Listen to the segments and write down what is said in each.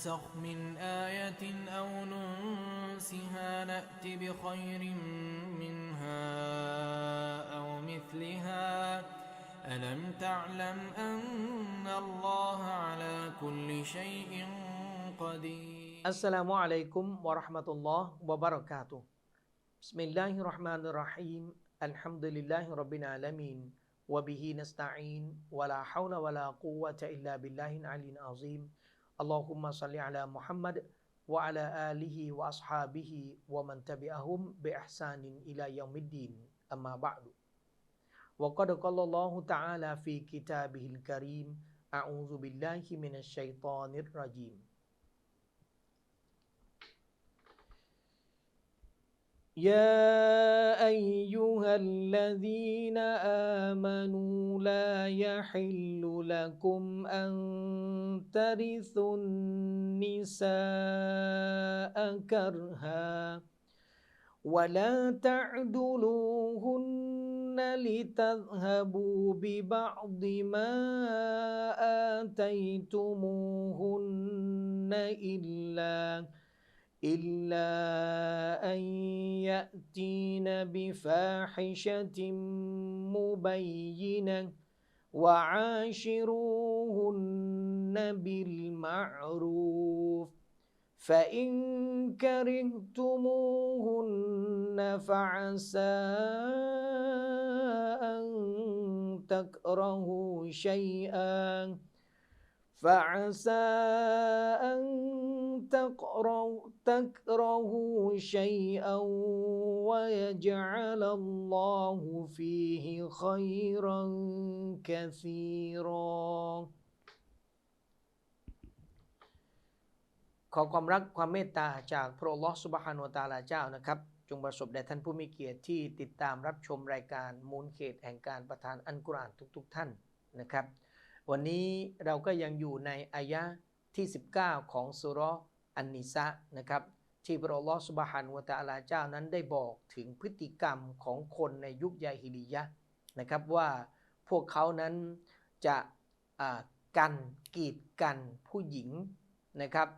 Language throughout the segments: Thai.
ننسخ من آية أو ننسها نأت بخير منها أو مثلها. ألم تعلم أن الله على كل شيء قدير؟ السلام عليكم ورحمة الله وبركاته. بسم الله الرحمن الرحيم. الحمد لله رب العالمين. وبه نستعين ولا حول ولا قوة إلا بالله العلي العظيم. ลอฮ์วะบะเราะกาตุฮ์บิสมิลลาฮิรเราะห์มานิ يا أيها الذين آمنوا لا يحل لكم أن ترثوا النساء كرها ولا تعدلوهن لتذهبوا ببعض ما آتيتموهن إلا إلا أن يأتين بفاحشة مبينة وعاشروهن بالمعروف. فإن كرهتموهن فعسى أن تكرهوا شيئا. فعسى أن تكرهوا, تكرهوا شيئا ويجعل الله فيه خيرا كثيرا ขอความรักความเมตตาจากพระองค์ลอสุบฮานุตาลาเจ้านะครับ จงประสบแด่ท่านผู้มีเกียรติที่ติดตามรับชมรายการมูลเขตแห่งการประทานอันกุรอานทุกๆทท่านนะครับ วันนี้เราก็ยังอยู่ในอายะที่ 19 ของสุรอันนิสะนะครับที่พระลอสุบฮานุตาลาเจ้านั้นได้บอกถึงพฤติกรรมของคนในยุคยาฮิลียะนะครับว่าพวกเขานั้นจะกันกีดกันผู้หญิงนะครับ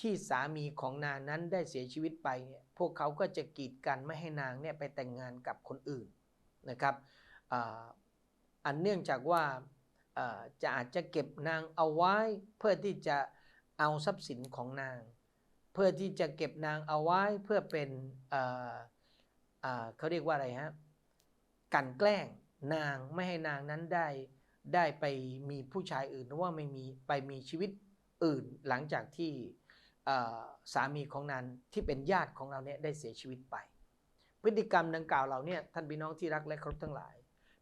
ที่สามีของนางนั้นได้เสียชีวิตไปเนี่ยพวกเขาก็จะกีดกันไม่ให้นางเนี่ยไปแต่งงานกับคนอื่นนะครับอันเนื่องจากว่า จะอาจจะเก็บนางเอาไว้ เพื่อที่จะเอาทรัพย์สินของนาง เพื่อที่จะเก็บนางเอาไว้เพื่อเป็นเขาเรียกว่าอะไรฮะกันแกล้งนางไม่ให้นางนั้นได้ได้ไปมีผู้ชายอื่นหรือว่าไม่มีไปมีชีวิตอื่นหลังจากที่สามีของนางที่เป็นญาติของเราเนี่ยได้เสียชีวิตไป พฤติกรรมดังกล่าวเราเนี่ยท่านพี่น้องที่รักและเคารพทั้งหลาย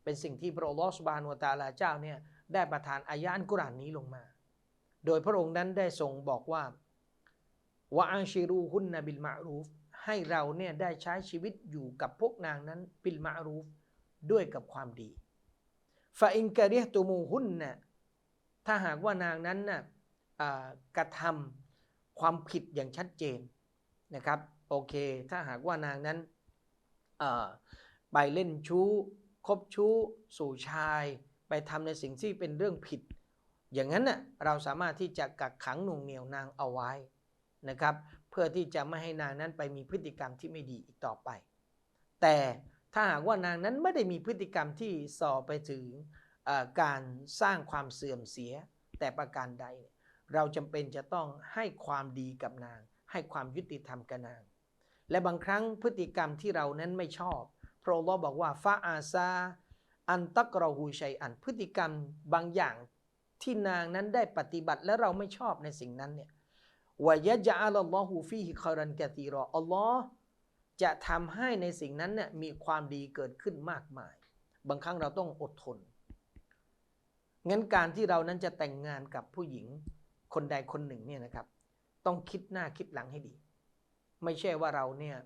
เป็นสิ่งที่พระองค์ลอสบานวตาลาเจ้าเนี่ย ได้ประทานอายะอันกุรานนี้ลงมา โดยพระองค์นั้นได้ทรงบอกว่าวะอังชิรูฮุนนบิลมารูฟให้เราเนี่ยได้ใช้ชีวิตอยู่กับพวกนางนั้นบิลมารูฟด้วยกับความดีฟาอินกะเรียตูมูฮุนนะถ้าหากว่านางนั้นน่ะกระทำความผิดอย่างชัดเจนนะครับโอเค ถ้าหากว่านางนั้นไปเล่นชู้คบชู้สู่ชาย ไปทำในสิ่งที่เป็นเรื่องผิด อย่างนั้นน่ะเราสามารถที่จะกักขังหน่วงเหนียวนางเอาไว้นะครับ เพื่อที่จะไม่ให้นางนั้นไปมีพฤติกรรมที่ไม่ดีอีกต่อไป แต่ถ้าหากว่านางนั้นไม่ได้มีพฤติกรรมที่ส่อไปถึงการสร้างความเสื่อมเสียแต่ประการใด เราจำเป็นจะต้องให้ความดีกับนาง ให้ความยุติธรรมกับนาง และบางครั้งพฤติกรรมที่เรานั้นไม่ชอบพระองค์บอกว่าฟาอาซา อันตักรหูชัยอันพฤติกรรมบางอย่างที่นางนั้นได้ปฏิบัติและเราไม่ชอบในสิ่งนั้นเนี่ยวายะจอัลลอฮูฟีฮิคารันกะตีรออัลลอฮ์จะทำให้ในสิ่งนั้นเนี่ยมีความดีเกิดขึ้นมากมาย บางครั้งเราต้องอดทน งั้นการที่เรานั้นจะแต่งงานกับผู้หญิงคนใดคนหนึ่งเนี่ยนะครับ ต้องคิดหน้าคิดหลังให้ดี ไม่ใช่ว่าเราเนี่ย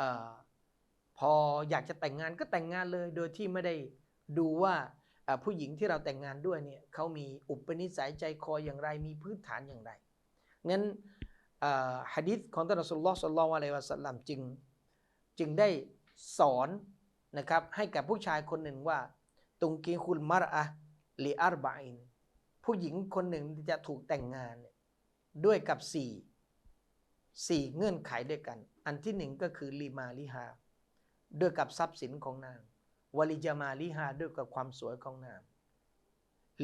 อพออยากจะแต่งงานก็แต่งงานเลย โดยที่ไม่ได้ ดูว่าผู้หญิงที่เราแต่งงานด้วยเนี่ยเขามีอุปนิสัยใจคออย่างไรมีพื้นฐานอย่างไรงั้นฮะดิษของท่านอัสลลอฮ์สัลลัลลอฮุอะลัยวะสัลลัมจึงจึงได้สอนนะครับให้กับผู้ชายคนหนึ่งว่า ตุงกีคุลมารอะลีอารบาอินผู้หญิงคนหนึ่งจะถูกแต่งงานด้วยกับสี่สี่เงื่อนไขด้วยกัน อันที่หนึ่งก็คือลีมาลิฮาด้วยกับทรัพย์สินของนาง วลิจามาลิฮาด้วยกับความสวยของนาง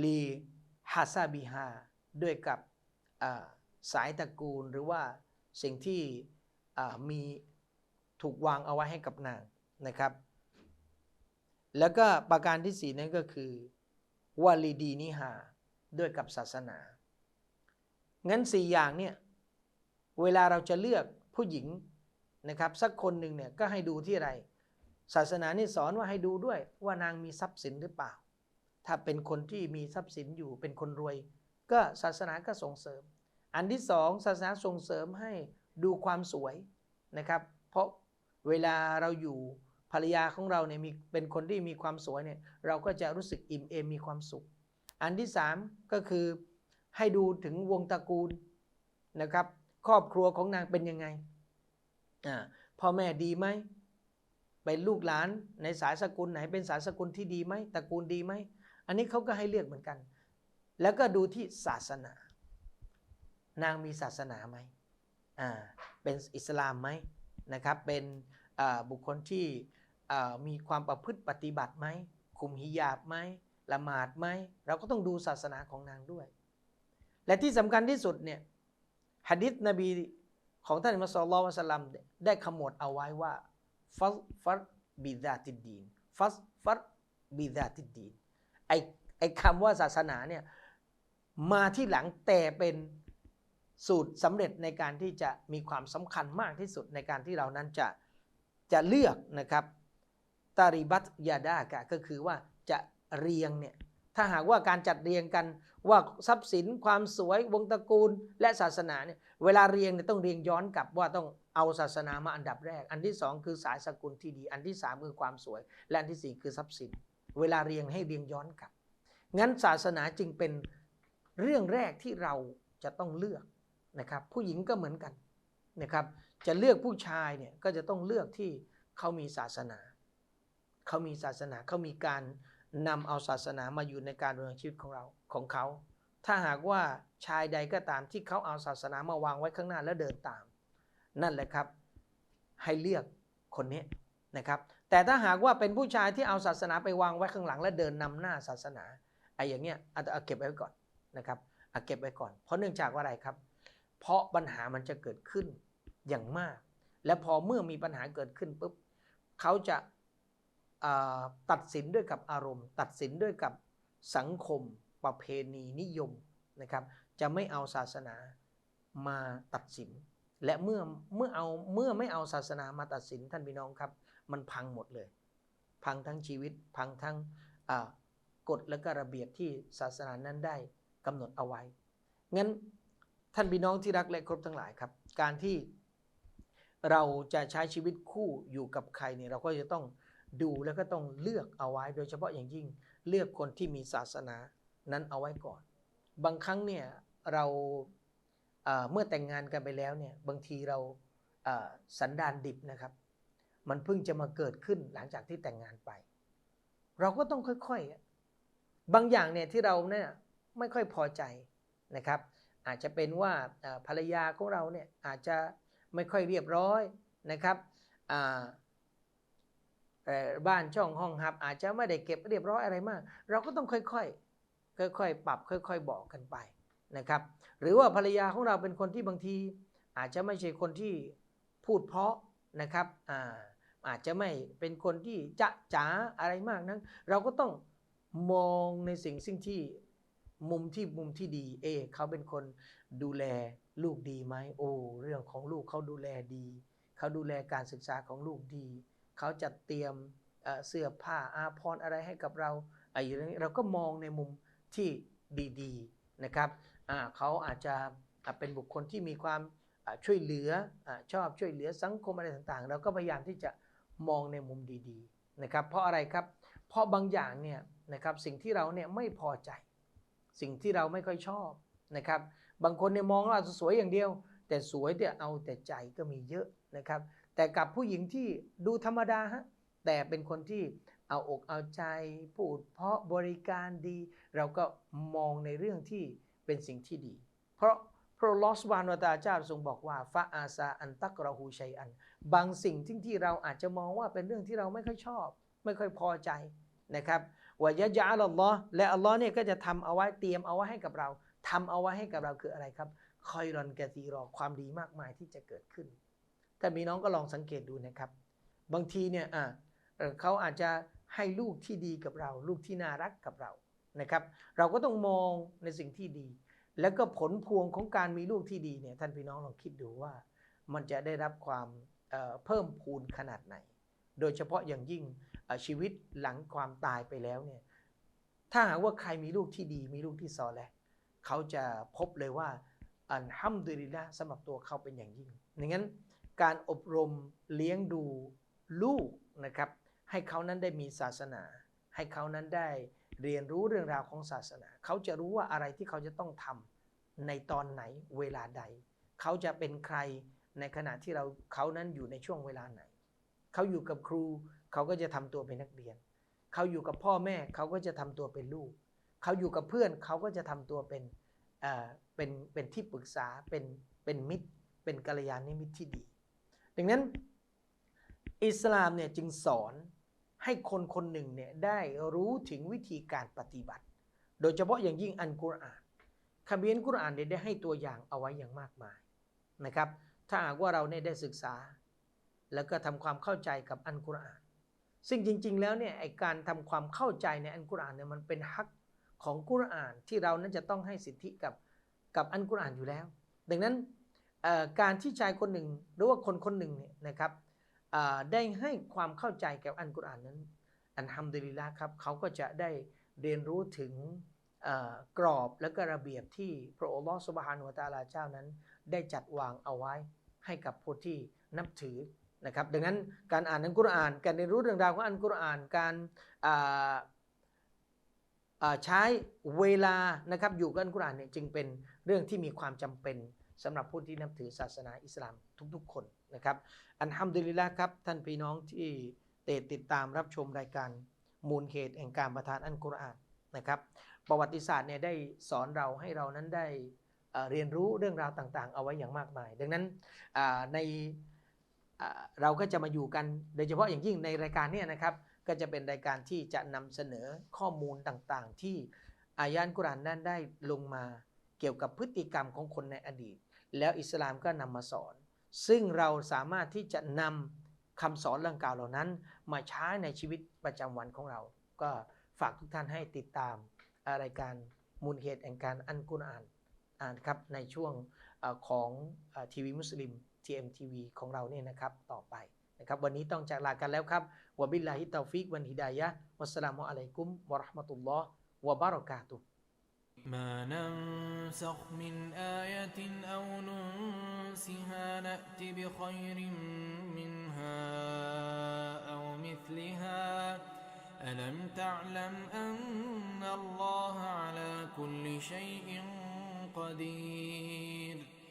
ลีฮาซาบิฮาด้วยกับสายตระกูลหรือว่าสิ่งที่มีถูกวางเอาไว้ให้กับนางนะครับ แล้วก็ประการที่สี่นั่นก็คือวาลีดีนิฮาด้วยกับศาสนางั้นสี่อย่างเนี่ยเวลาเราจะเลือกผู้หญิงนะครับสักคนหนึ่งเนี่ยก็ให้ดูที่อะไร ศาสนานี่สอนว่าให้ดูด้วย ว่านางมีทรัพย์สินหรือเปล่า ถ้าเป็นคนที่มีทรัพย์สินอยู่เป็นคนรวย ก็ศาสนาก็ส่งเสริม อันที่สองศาสนาส่งเสริมให้ดูความสวยนะครับ เพราะเวลาเราอยู่ภรรยาของเราเนี่ยมีเป็นคนที่มีความสวยเนี่ยเราก็จะรู้สึกอิ่มเอมมีความสุข อันที่สามก็คือให้ดูถึงวงตระกูลนะครับ ครอบครัวของนางเป็นยังไงพ่อแม่ดีไหม เป็นลูกหลานในสายสกุลไหนเป็นสายสกุลที่ดีไหมตระกูลดีไหมอันนี้เขาก็ให้เลือกเหมือนกัน แล้วก็ดูที่ศาสนา นางมีศาสนาไหมอ่าเป็นอิสลามไหมนะครับเป็นบุคคลที่มีความประพฤติปฏิบัติไหมคุมฮิญาบไหมละหมาดไหมเราก็ต้องดูศาสนาของนางด้วย และที่สำคัญที่สุดเนี่ยหะดิษนบีของท่านมุสลิมละสลัมได้ขมวดเอาไว้ว่า ฟัสฟัสบิดาติดดีนฟัสฟัสบิดาติดดีนไอไอคำว่าศาสนาเนี่ยมาที่หลังแต่เป็นสูตรสำเร็จในการที่จะมีความสำคัญมากที่สุดในการที่เรานั้นจะจะเลือกนะครับตาริบัตยาดากะก็คือว่าจะเรียงเนี่ยถ้าหากว่าการจัดเรียงกันว่าทรัพย์สินความสวยวงตระกูลและศาสนาเนี่ยเวลาเรียงเนี่ยต้องเรียงย้อนกลับว่าต้อง เอาศาสนามาอันดับแรก อันที่สองคือสายสกุลที่ดี อันที่สามคือความสวย และอันที่สี่คือทรัพย์สิน เวลาเรียงให้เรียงย้อนกลับ งั้นศาสนาจึงเป็นเรื่องแรกที่เราจะต้องเลือกนะครับ ผู้หญิงก็เหมือนกันนะครับ จะเลือกผู้ชายเนี่ยก็จะต้องเลือกที่เขามีศาสนา เขามีศาสนา เขามีการนำเอาศาสนามาอยู่ในการดำเนินชีวิตของเราของเขา ถ้าหากว่าชายใดก็ตามที่เขาเอาศาสนามาวางไว้ข้างหน้าแล้วเดินตาม นั่นแหละครับ ให้เลือกคนนี้นะครับ แต่ถ้าหากว่าเป็นผู้ชายที่เอาศาสนาไปวางไว้ข้างหลัง และเดินนำหน้าศาสนาไอ้อย่างเงี้ยเอาเก็บไว้ก่อนนะครับเอาเก็บไว้ก่อน เพราะเนื่องจากว่าอะไรครับ เพราะปัญหามันจะเกิดขึ้นอย่างมาก และพอเมื่อมีปัญหาเกิดขึ้นปุ๊บเขาจะาตัดสินด้วยกับอารมณ์ ตัดสินด้วยกับสังคม ประเพณีนิยมนะครับ จะไม่เอาศาสนามาตัดสิน และเมื่อเมื่อเอาเมื่อไม่เอาศาสนามาตัดสินท่านพี่น้องครับ มันพังหมดเลย พังทั้งชีวิตพังทั้งกฎและก็ระเบียบที่ศาสนานั้นได้กำหนดเอาไว้งั้นท่านพี่น้องที่รักและครพทั้งหลายครับ การที่เราจะใช้ชีวิตคู่อยู่กับใครเนี่ยเราก็จะต้องดูแล้วก็ต้องเลือกเอาไว้ โดยเฉพาะอย่างยิ่งเลือกคนที่มีศาสนานั้นเอาไว้ก่อน บางครั้งเนี่ยเรา เมื่อแต่งงานกันไปแล้วเนี่ยบางทีเราสันดานดิบนะครับ มันเพิ่งจะมาเกิดขึ้นหลังจากที่แต่งงานไป เราก็ต้องค่อยๆ บางอย่างเนี่ยที่เราเนี่ยไม่ค่อยพอใจนะครับ อาจจะเป็นว่าภรรยาของเราเนี่ยอาจจะไม่ค่อยเรียบร้อยนะครับบ้านช่องห้องหับ อาจจะไม่ได้เก็บเรียบร้อยอะไรมาก เราก็ต้องค่อยๆ ค่อยๆ ปรับค่อย ๆ บอกกันไป นะครับ หรือว่าภรรยาของเราเป็นคนที่บางที อาจจะไม่ใช่คนที่พูดเพราะนะครับอ่าอาจจะไม่เป็นคนที่จะจ๋าอะไรมากนั้นเราก็ต้องมองในสิ่งสิ่งที่มุมที่มุมที่ดี เอเขาเป็นคนดูแลลูกดีไหมโอ้เรื่องของลูกเขาดูแลดี เขาดูแลการศึกษาของลูกดี เขาจัดเตรียมเสื้อผ้าอาภรณ์อะไรให้กับเราไอ้อย่างนี้เราก็มองในมุมที่ดีๆนะครับ เขาอาจจะเป็นบุคคลที่มีความช่วยเหลืออชอบช่วยเหลือสังคมอะไรต่างๆ เราก็พยายามที่จะมองในมุมดีๆนะครับ เพราะอะไรครับ เพราะบางอย่างเนี่ยนะครับสิ่งที่เราเนี่ยไม่พอใจ สิ่งที่เราไม่ค่อยชอบนะครับ บางคนเนี่ยมองว่าสวยอย่างเดียว แต่สวยแต่เอาแต่ใจก็มีเยอะนะครับ แต่กับผู้หญิงที่ดูธรรมดาฮะแต่เป็นคนที่เอาอกเอาใจพูดเพราะบริการดี เราก็มองในเรื่องที่ เป็นสิ่งที่ดี เพราะพระลอสวานวตาเจ้าทรงบอกว่าฟาอาซาอันตักรหูชัยอัน บางสิ่งที่ที่เราอาจจะมองว่าเป็นเรื่องที่เราไม่ค่อยชอบ ไม่ค่อยพอใจนะครับวายะยะอัลลอฮ์และอัลลอฮ์เนี่ยก็จะทำเอาไว้เตรียมเอาไว้ให้กับเราทำเอาไว้ให้กับเราคืออะไรครับ คอยรอนกะซีรอความดีมากมายที่จะเกิดขึ้นถ้ามีน้องก็ลองสังเกตดูนะครับ บางทีเนี่ยอะเอ่อเขาอาจจะให้ลูกที่ดีกับเรา ลูกที่น่ารักกับเรา นะครับ เราก็ต้องมองในสิ่งที่ดี แล้วก็ผลพวงของการมีลูกที่ดีเนี่ยท่านพี่น้องลองคิดดูว่า มันจะได้รับความเเพิ่มพูนขนาดไหน โดยเฉพาะอย่างยิ่งชีวิตหลังความตายไปแล้วเนี่ยถ้าหากว่าใครมีลูกที่ดี มีลูกที่ซอแลห์เขาจะพบเลยว่าอันฮัมดุลิละสำหรับตัวเขาเป็นอย่างยิ่งดังนั้นการอบรมเลี้ยงดูลูกนะครับ ให้เขานั้นได้มีศาสนา ให้เขานั้นได้ เรียนรู้เรื่องราวของศาสนา เขาจะรู้ว่าอะไรที่เขาจะต้องทำในตอนไหนเวลาใด เขาจะเป็นใครในขณะที่เราเขานั้นอยู่ในช่วงเวลาไหน เขาอยู่กับครู เขาก็จะทำตัวเป็นนักเรียน เขาอยู่กับพ่อแม่เขาก็จะทำตัวเป็นลูก เขาอยู่กับเพื่อนเขาก็จะทำตัวเป็นเอ่อเป็นเป็นที่ปรึกษาเป็นเป็นมิตร เป็นกัลยาณมิตรที่ดี ดังนั้นอิสลามเนี่ยจึงสอน ให้คนคนหนึ่งเนี่ยได้รู้ถึงวิธีการปฏิบัติ โดยเฉพาะอย่างยิ่งอันกุรอานคัมภีร์อันกุรอานเนี่ยได้ให้ตัวอย่างเอาไว้อย่างมากมายนะครับ ถ้าหากว่าเราเนี่ยได้ศึกษา แล้วก็ทำความเข้าใจกับอันกุรอาน ซึ่งจริง ๆ แล้วเนี่ยไอการทำความเข้าใจในอันกุรอานเนี่ยมันเป็นฮักของกุรอานที่เรานั้นจะต้องให้สิทธิกับกับอันกุรอานอยู่แล้ว ดังนั้นการที่ชายคนหนึ่งหรือว่าคนคนหนึ่งเนี่ยนะครับ ได้ให้ความเข้าใจแกับอันกุรอานนั้น อันฮัมดุลิลละครับเขาก็จะได้เรียนรู้ถึงกรอบและก็ระเบียบที่พระองค์สุบฮานุตาลาเจ้านั้น ได้จัดวางเอาไว้ให้กับผู้ที่นับถือนะครับดังนั้นการอ่านอันกุรอาน การเรียนรู้เรื่องราวของอันกุรอานการใช้เวลานะครับอยู่กับอันกุรอานเนี่ยจึงเป็นเรื่องที่มีความจำเป็น สำหรับผู้ที่นับถือศาสนาอิสลามทุกๆ คนนะครับอันฮัมดุลิลละครับท่านพี่น้องที่เตติดตามรับชมรายการมูลเหตุแห่งการประทานอันกุรอานนะครับ ประวัติศาสตร์เนี่ยได้สอนเราให้เรานั้นได้เรียนรู้เรื่องราวต่างๆ เอาไว้อย่างมากมาย ดังนั้นในเราก็จะมาอยู่กันโดยเฉพาะอย่างยิ่งในรายการเนี่ยนะครับ ก็จะเป็นรายการที่จะนำเสนอข้อมูลต่างๆ ที่อายานกุรานนั้นได้ลงมาเกี่ยวกับพฤติกรรมของคนในอดีต แล้วอิสลามก็นำมาสอน ซึ่งเราสามารถที่จะนำคำสอนเรื่องกล่าวเหล่านั้น มาใช้ในชีวิตประจำวันของเรา ก็ฝากทุกท่านให้ติดตามรายการมูลเหตุแห่งการอันกุรอานอ่านครับในช่วงอของทีวีมุสลิม TMTV ของเราเนี่ยนะครับต่อไปนะครับวันนี้ต้องจากลากันแล้วครับวะบิลลาฮิตตฟิกวันฮิดายะวัสสลามุอะลัยกุมวะราะห์มะตุลลอฮ์วะบารอกาตุ ما ننسخ من آية أو ننسها نأت بخير منها أو مثلها. ألم تعلم أن الله على كل شيء قدير؟